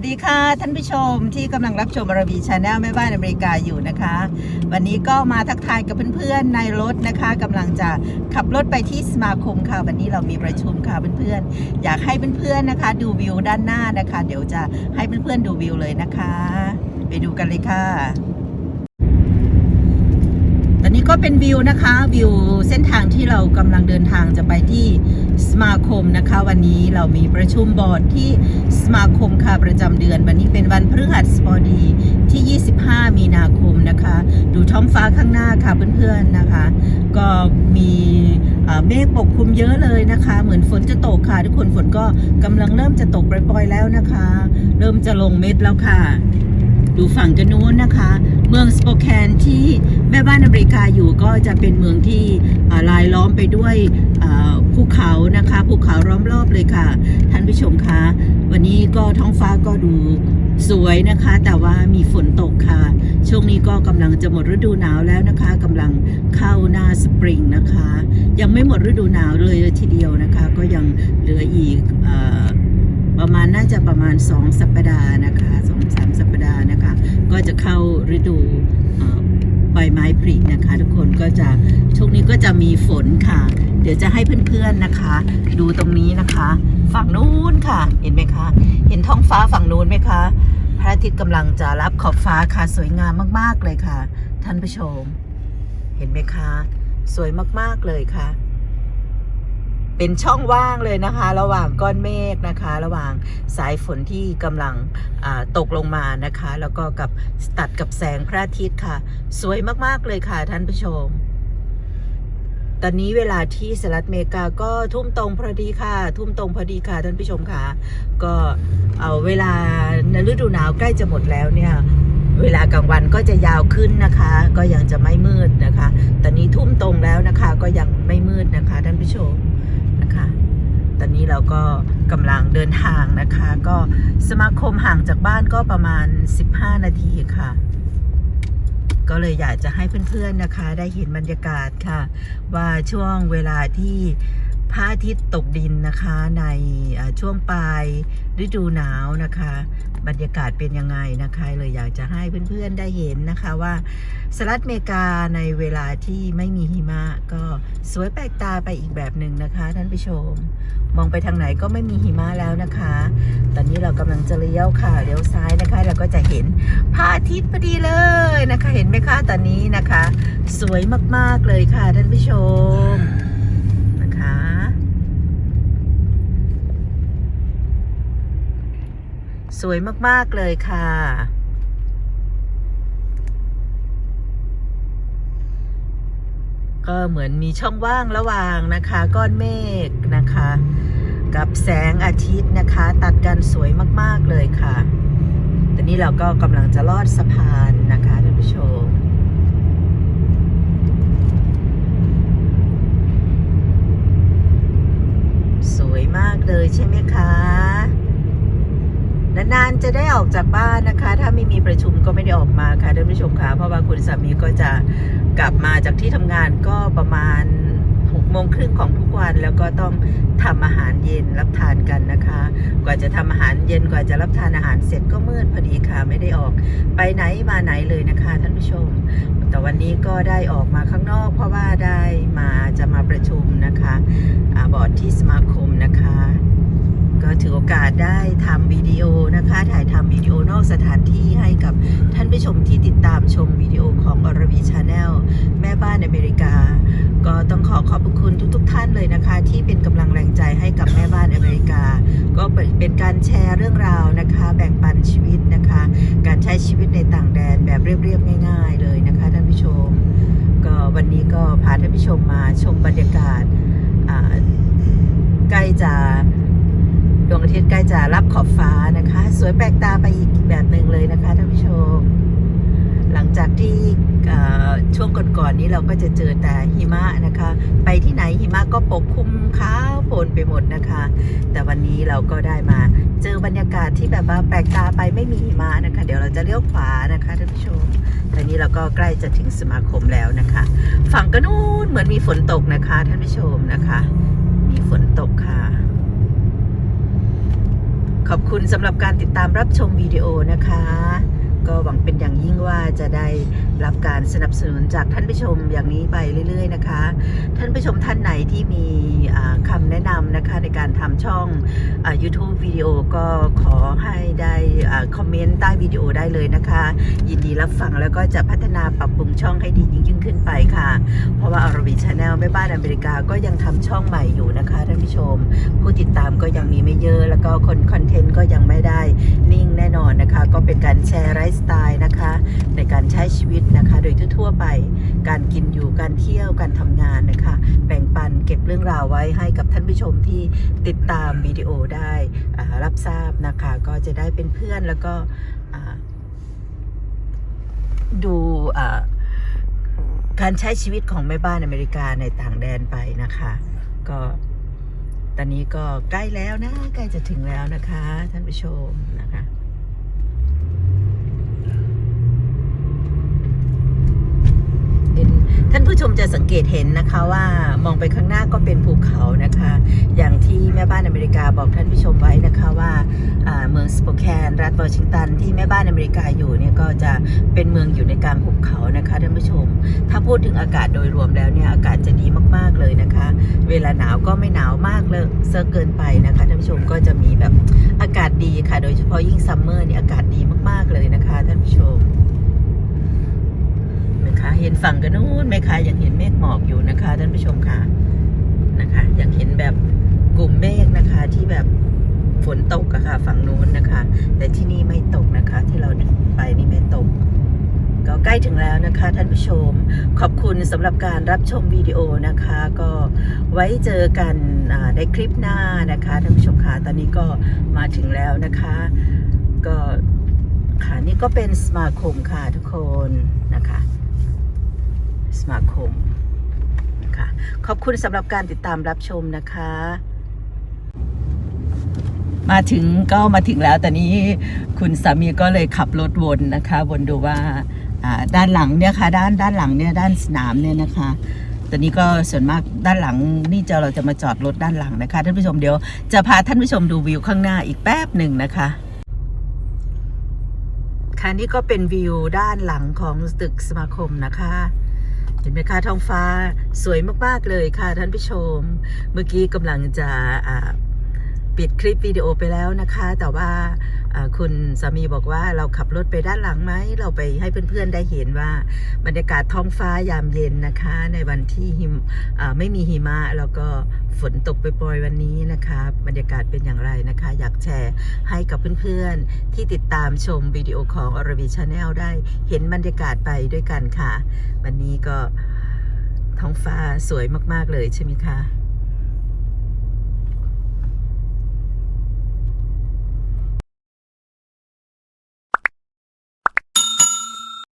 วัสดีค่ะท่านผู้ชมที่กำลังรับชมอรบีชาแนลแม่บ้านอเมริกาอยู่นะคะ วันนี้ก็มาทักทายกับเพื่อนๆในรถนะคะกำลังจะขับรถไปที่สมาคมค่ะ วันนี้เรามีประชุมค่ะเพื่อนๆอยากให้เพื่อนๆนะคะ ดูวิวด้านหน้านะคะ เดี๋ยวจะให้เพื่อนๆดูวิวเลยนะคะ ไปดูกันเลยค่ะ เป็นวิวนะคะ วิวเส้นทางที่เรากำลังเดินทางจะไปที่สมาคมนะคะ วันนี้เรามีประชุมบอร์ดที่สมาคมค่ะประจำเดือน วันนี้เป็นวันพฤหัสบดีที่ 25 มีนาคมนะคะ ดูท้องฟ้าข้างหน้าค่ะเพื่อนๆนะคะ ก็มีเอ่อเมฆปกคลุมเยอะเลยนะคะ เหมือนฝนจะตกค่ะทุกคนฝนก็กำลังเริ่มจะตกปล่อยๆแล้วนะคะ เริ่มจะลงเม็ดแล้วค่ะ ดูฝั่งกันนู้นนะคะ เมืองสโปแคนที่แม่บ้านอเมริกาอยู่ก็จะเป็นเมืองที่ลายล้อมไปด้วยภูเขานะคะภูเขาล้อมรอบเลยค่ะ ท่านผู้ชมคะวันนี้ก็ท้องฟ้าก็ดูสวยนะคะ แต่ว่ามีฝนตกค่ะ ช่วงนี้ก็กำลังจะหมดฤดูหนาวแล้วนะคะกำลังเข้าหน้าสปริงนะคะ ยังไม่หมดฤดูหนาวเลยทีเดียวนะคะ ก็ยังเหลืออีกอประมาณน่าจะประมาณ 2 สัปดาห์นะคะ สามสัปดาห์นะคะ ก็จะเข้าฤดูใบไม้ผลินะคะ ทุกคนก็จะช่วงนี้ก็จะมีฝนค่ะ เดี๋ยวจะให้เพื่อนๆนะคะ ดูตรงนี้นะคะ ฝั่งนู้นค่ะ เห็นไหมคะ เห็นท้องฟ้าฝั่งนู้นไหมคะ พระอาทิตย์กำลังจะรับขอบฟ้าค่ะสวยงามมากๆเลยค่ะ ท่านผู้ชม เห็นไหมคะ สวยมากๆเลยค่ะ เป็นช่องว่างเลยนะคะ ระหว่างก้อนเมฆนะคะ ระหว่างสายฝนที่กำลังตกลงมานะคะ แล้วก็กับตัดกับแสงพระอาทิตย์ค่ะ สวยมากๆเลยค่ะท่านผู้ชม ตอนนี้เวลาที่สหรัฐอเมริกาก็ทุ่มตรงพอดีค่ะ ทุ่มตรงพอดีค่ะท่านผู้ชมค่ะ ก็เอาเวลาในฤดูหนาวใกล้จะหมดแล้วเนี่ยเวลากลางวันก็จะยาวขึ้นนะคะ ก็ยังจะไม่มืดนะคะ ตอนนี้ทุ่มตรงแล้วนะคะ ก็ยังไม่มืดนะคะท่านผู้ชม ตอนนี้เราก็กำลังเดินทางนะคะ ก็สมาคมห่างจากบ้านก็ประมาณ 15 นาทีค่ะ ก็เลยอยากจะให้เพื่อนๆนะคะ ได้เห็นบรรยากาศค่ะ ว่าช่วงเวลาที่ พระอาทิตย์ตกดินนะคะในช่วงปลายฤดูหนาวนะคะ บรรยากาศเป็นยังไงนะคะ เลยอยากจะให้เพื่อนๆได้เห็นนะคะว่าสหรัฐอเมริกาในเวลาที่ไม่มีหิมะก็สวยแปลกตาไปอีกแบบหนึ่งนะคะท่านผู้ชม มองไปทางไหนก็ไม่มีหิมะแล้วนะคะ ตอนนี้เรากำลังจะเลี้ยวค่ะเลี้ยวซ้ายนะคะ เราก็จะเห็นพระอาทิตย์พอดีเลยนะคะ เห็นไหมคะตอนนี้นะคะ สวยมากๆเลยค่ะท่านผู้ชมนะคะ สวยมาก ๆ เลยค่ะ ก็เหมือนมีช่องว่างระหว่างนะคะ ก้อนเมฆนะคะ กับแสงอาทิตย์นะคะ ตัดกันสวยมาก ๆ เลยค่ะ ตอนนี้เราก็กำลังจะลอดสะพานนะคะท่านผู้ชมสวยมากเลยใช่ไหมคะ นานๆจะได้ออกจากบ้านนะคะ ถ้าไม่มีประชุมก็ไม่ได้ออกมาค่ะท่านผู้ชมค่ะเพราะว่าคุณสามีก็จะกลับมาจากที่ทำงานก็ประมาณหกโมงครึ่งของทุกวันแล้วก็ต้องทำอาหารเย็นรับทานกันนะคะ กว่าจะทำอาหารเย็นกว่าจะรับทานอาหารเสร็จก็มืดพอดีค่ะไม่ได้ออกไปไหนมาไหนเลยนะคะท่านผู้ชม แต่วันนี้ก็ได้ออกมาข้างนอก เพราะว่าได้มาจะมาประชุมนะคะอาบอร์ดที่สมาคมนะคะ ก็ถือโอกาสได้ทำวิดีโอนะคะ ถ่ายทำวิดีโอนอกสถานที่ให้กับท่านผู้ชมที่ติดตามชมวิดีโอของอรวีชาแนลแม่บ้านอเมริกา ก็ต้องขอขอบคุณทุกๆทท่านเลยนะคะ ที่เป็นกำลังแรงใจให้กับแม่บ้านอเมริกา ก็เป็นการแชร์เรื่องราวนะคะ แบ่งปันชีวิตนะคะ การใช้ชีวิตในต่างแดนแบบเรียบๆง่าย ๆ เลยนะคะท่านผู้ชม ก็วันนี้ก็พาท่านผู้ชมมาชมบรรยากาศใกล้จะ ดวงอาทิตย์ใกล้จะรับขอบฟ้านะคะ สวยแปลกตาไปอีกแบบหนึ่งเลยนะคะท่านผู้ชม หลังจากที่ช่วงก่อนๆนี้เราก็จะเจอแต่หิมะนะคะ ไปที่ไหนหิมะก็ปกคลุมขาวโพลนไปหมดนะคะ แต่วันนี้เราก็ได้มาเจอบรรยากาศที่แบบว่าแปลกตาไปไม่มีหิมะนะคะ เดี๋ยวเราจะเลี้ยวขวานะคะท่านผู้ชมตอนนี้เราก็ใกล้จะถึงสมาคมแล้วนะคะ ฝั่งก็นู้นเหมือนมีฝนตกนะคะท่านผู้ชมนะคะ มีฝนตกค่ะ ขอบคุณสำหรับการติดตามรับชมวิดีโอนะคะ ก็หวังเป็นอย่างยิ่งว่าจะได้รับการสนับสนุนจากท่านผู้ชมอย่างนี้ไปเรื่อย ๆ นะคะ ท่านผู้ชมท่านไหนที่มีอ่าคำแนะนำนะคะในการทำช่องอ YouTube วิดีโอก็ขอให้ได้คอมเมนต์ใต้วิดีโอได้เลยนะคะ ยินดีรับฟังแล้วก็จะพัฒนาปรับปรุงช่องให้ดียิ่งยิ่งขึ้นไปค่ะ เพราะว่าอรวีชาแนลแม่บ้านอเมริกาก็ยังทำช่องใหม่อยู่นะคะท่านผู้ชม ผู้ติดตามก็ยังมีไม่เยอะ แล้วก็คนคอนเทนต์ก็ยังไม่ได้นิ่งแน่นอนนะคะ ก็เป็นการแชร์ไลฟ์สไตล์นะคะ ในการใช้ชีวิตนะคะ โดยทั่วๆไปการกินอยู่การเที่ยวการทำงานนะคะ แบ่งปันเก็บเรื่องราวไว้ให้กับท่านผู้ชมที่ติดตามวิดีโอได้รับทราบนะคะ ก็จะได้เป็นเพื่อนแล้วก็ดูการใช้ชีวิตของแม่บ้านอเมริกาในต่างแดนไปนะคะ ก็ตอนนี้ก็ใกล้แล้วนะ ใกล้จะถึงแล้วนะคะ ท่านผู้ชมนะคะ เห็น ท่านผู้ชมจะสังเกตเห็นนะคะว่ามองไปข้างหน้าก็เป็นภูเขานะคะ อย่างที่แม่บ้านอเมริกาบอกท่านผู้ชมไว้นะคะว่าเมืองสโปแคนรัฐวอชิงตันที่แม่บ้านอเมริกาอยู่เนี่ยก็จะเป็นเมืองอยู่ในกลางภูเขานะคะท่านผู้ชม ถ้าพูดถึงอากาศโดยรวมแล้วเนี่ยอากาศจะดีมากๆเลยนะคะ เวลาหนาวก็ไม่หนาวมากเลยเซอร์เกินไปนะคะท่านผู้ชมก็จะมีแบบอากาศดีค่ะ โดยเฉพาะยิ่งซัมเมอร์เนี่ยอากาศดีมากๆเลยนะคะท่านผู้ชม นะคะ เห็นฝั่งกันนู้นไหมคะยังเห็นเมฆหมอกอยู่นะคะท่านผู้ชมค่ะนะคะยังเห็นแบบกลุ่มเมฆนะคะที่แบบฝนตกอะค่ะฝั่งนู้นนะคะ แต่ที่นี่ไม่ตกนะคะ ที่เราไปนี่ไม่ตก ก็ใกล้ถึงแล้วนะคะ ท่านผู้ชม ขอบคุณสำหรับการรับชมวิดีโอนะคะ ก็ไว้เจอกันในคลิปหน้านะคะท่านผู้ชมค่ะตอนนี้ก็มาถึงแล้วนะคะ ก็ค่ะนี่ก็เป็นสมาคมค่ะทุกคนนะคะ สมาคมนะคะขอบคุณสำหรับการติดตามรับชมนะคะ มาถึงก็มาถึงแล้วแต่นี้คุณสามีก็เลยขับรถวนนะคะวนดูว่าด้านหลังเนี่ยค่ะด้านด้านหลังเนี่ยด้านสนามเนี่ยนะคะตอนนี้ก็ส่วนมากด้านหลังนี่จะเราจะมาจอดรถด้านหลังนะคะท่านผู้ชมเดี๋ยวจะพาท่านผู้ชมดูวิวข้างหน้าอีกแป๊บหนึ่งนะคะ ค่ะนี่ก็เป็นวิวด้านหลังของตึกสมาคมนะคะ ห็นไหมคะท้องฟ้าสวยมาก ๆ เลยค่ะท่านผู้ชม เมื่อกี้กำลังจะอ่า ปิดคลิปวิดีโอไปแล้วนะคะ แต่ว่าคุณสามีบอกว่าเราขับรถไปด้านหลังไหม เราไปให้เพื่อนๆได้เห็นว่าบรรยากาศท้องฟ้ายามเย็นนะคะ ในวันที่หิมไม่มีหิมะแล้วก็ฝนตกไปปล่อยวันนี้นะคะ บรรยากาศเป็นอย่างไรนะคะ อยากแชร์ให้กับเพื่อนๆ ที่ติดตามชมวิดีโอของอรวีชาแนลได้เห็นบรรยากาศไปด้วยกันค่ะ วันนี้ก็ท้องฟ้าสวยมากๆเลยใช่ไหมคะ